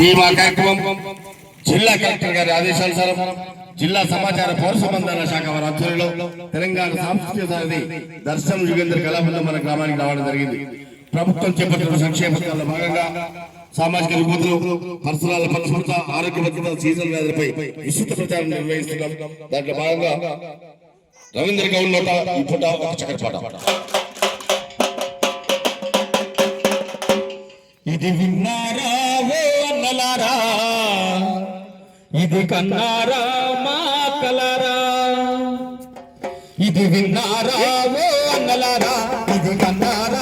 ఈ మా కార్యక్రమం. జిల్లా కలెక్టర్ గారి ఆదేశానుసారం జిల్లా సమాచార పౌర సంబంధాల శాఖ వారి ఆధ్వర్యంలో తెలంగాణ సాంస్కృతిక సారథి దర్శనం యుగేంద్ర కళాబృందం మన గ్రామానికి రావడం జరిగింది. ప్రభుత్వం చేపట్టిన సంక్షేమ పథకాల్లో భాగంగా సామాజిక విభూతులు పరిసరాల పరిశుభ్రత ఆరోగ్య భద్రత సీజన్ వ్యాధులపై విస్తృత ప్రచారం నిర్వహిస్తున్నాం. దాంట్లో భాగంగా రవీంద్ర గౌడ్ నోట ఈ పూట ఒక చక్కటి ఇది విన్నారా? కలరా? ఇది కన్నారా మా కలరా? ఇది విన్నారా ఓ అన్నలారా? ఇది కన్నారా?